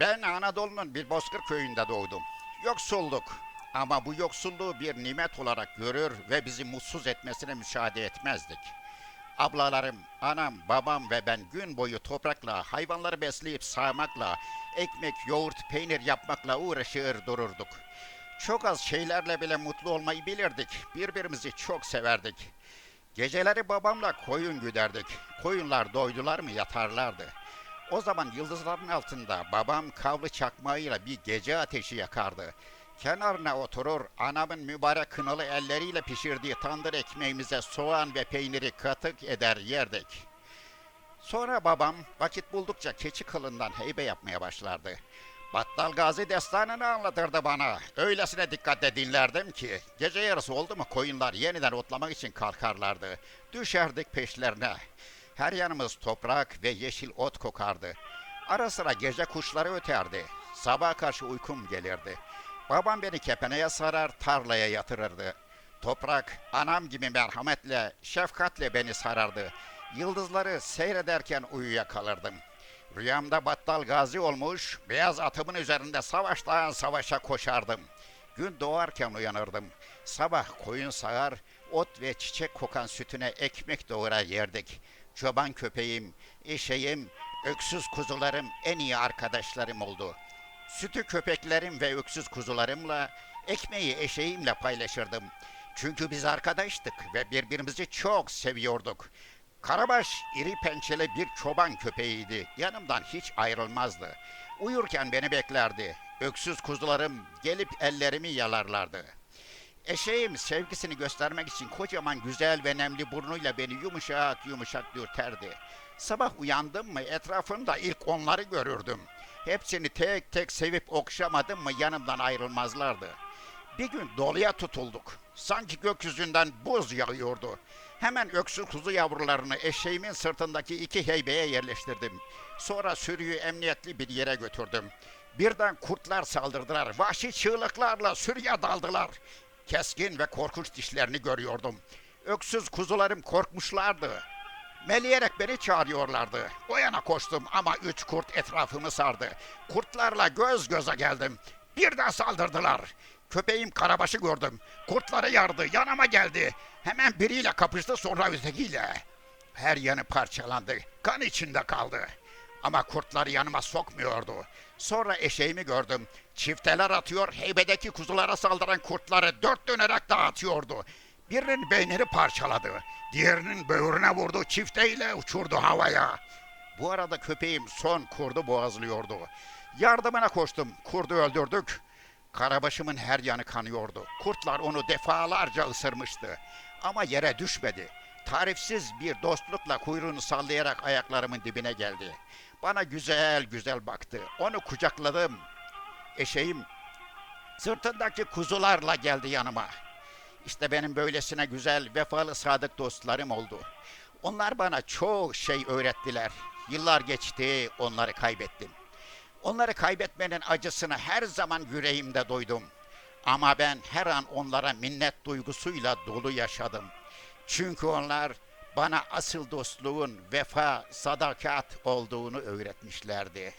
Ben Anadolu'nun bir bozkır köyünde doğdum. Yoksulluk. Ama bu yoksulluğu bir nimet olarak görür ve bizi mutsuz etmesine müsaade etmezdik. Ablalarım, anam, babam ve ben gün boyu toprakla, hayvanları besleyip sağmakla, ekmek, yoğurt, peynir yapmakla uğraşır dururduk. Çok az şeylerle bile mutlu olmayı bilirdik. Birbirimizi çok severdik. Geceleri babamla koyun güderdik. Koyunlar doydular mı yatarlardı. O zaman yıldızların altında babam kavlı çakmağıyla bir gece ateşi yakardı. Kenarına oturur anamın mübarek kınalı elleriyle pişirdiği tandır ekmeğimize soğan ve peyniri katık eder yerdik. Sonra babam vakit buldukça keçi kılından heybe yapmaya başlardı. Battal Gazi destanını anlatırdı bana. Öylesine dikkatle dinlerdim ki gece yarısı oldu mu koyunlar yeniden otlamak için kalkarlardı. Düşerdik peşlerine. Her yanımız toprak ve yeşil ot kokardı. Ara sıra gece kuşları öterdi. Sabah karşı uykum gelirdi. Babam beni kepeneye sarar tarlaya yatırırdı. Toprak anam gibi merhametle, şefkatle beni sarardı. Yıldızları seyrederken uyuyakalırdım. Rüyamda battal gazi olmuş, beyaz atımın üzerinde savaştan savaşa koşardım. Gün doğarken uyanırdım. Sabah koyun sağar, ot ve çiçek kokan sütüne ekmek doğrar yerdik. Çoban köpeğim, eşeğim, öksüz kuzularım en iyi arkadaşlarım oldu. Sütü köpeklerim ve öksüz kuzularımla, ekmeği eşeğimle paylaşırdım. Çünkü biz arkadaştık ve birbirimizi çok seviyorduk. Karabaş iri pençeli bir çoban köpeğiydi. Yanımdan hiç ayrılmazdı. Uyurken beni beklerdi. Öksüz kuzularım gelip ellerimi yalarlardı. Eşeğim sevgisini göstermek için kocaman güzel ve nemli burnuyla beni yumuşak yumuşak dürterdi. Sabah uyandım mı etrafımda ilk onları görürdüm. Hepsini tek tek sevip okşamadım mı yanımdan ayrılmazlardı. Bir gün doluya tutulduk. Sanki gökyüzünden buz yağıyordu. Hemen öksüz kuzu yavrularını eşeğimin sırtındaki iki heybeye yerleştirdim. Sonra sürüyü emniyetli bir yere götürdüm. Birden kurtlar saldırdılar. Vahşi çığlıklarla sürüye daldılar. Keskin ve korkunç dişlerini görüyordum. Öksüz kuzularım korkmuşlardı. Meleyerek beni çağırıyorlardı. O yana koştum ama üç kurt etrafımı sardı. Kurtlarla göz göze geldim. Birden saldırdılar. Köpeğim karabaşı gördüm. Kurtları yardı, yanıma geldi. Hemen biriyle kapıştı sonra ötekiyle. Her yanı parçalandı. Kan içinde kaldı. Ama kurtları yanıma sokmuyordu. Sonra eşeğimi gördüm. Çifteler atıyor, heybedeki kuzulara saldıran kurtları dört dönerek dağıtıyordu. Birinin beynini parçaladı. Diğerinin böğrüne vurdu, çifteyle uçurdu havaya. Bu arada köpeğim son kurdu boğazlıyordu. Yardımına koştum, kurdu öldürdük. Karabaşımın her yanı kanıyordu. Kurtlar onu defalarca ısırmıştı. Ama yere düşmedi. Tarifsiz bir dostlukla kuyruğunu sallayarak ayaklarımın dibine geldi. Bana güzel güzel baktı. Onu kucakladım. Eşeğim sırtındaki kuzularla geldi yanıma. İşte benim böylesine güzel, vefalı, sadık dostlarım oldu. Onlar bana çok şey öğrettiler. Yıllar geçti, onları kaybettim. Onları kaybetmenin acısını her zaman yüreğimde duydum. Ama ben her an onlara minnet duygusuyla dolu yaşadım. Çünkü onlar bana asıl dostluğun vefa, sadakat olduğunu öğretmişlerdi.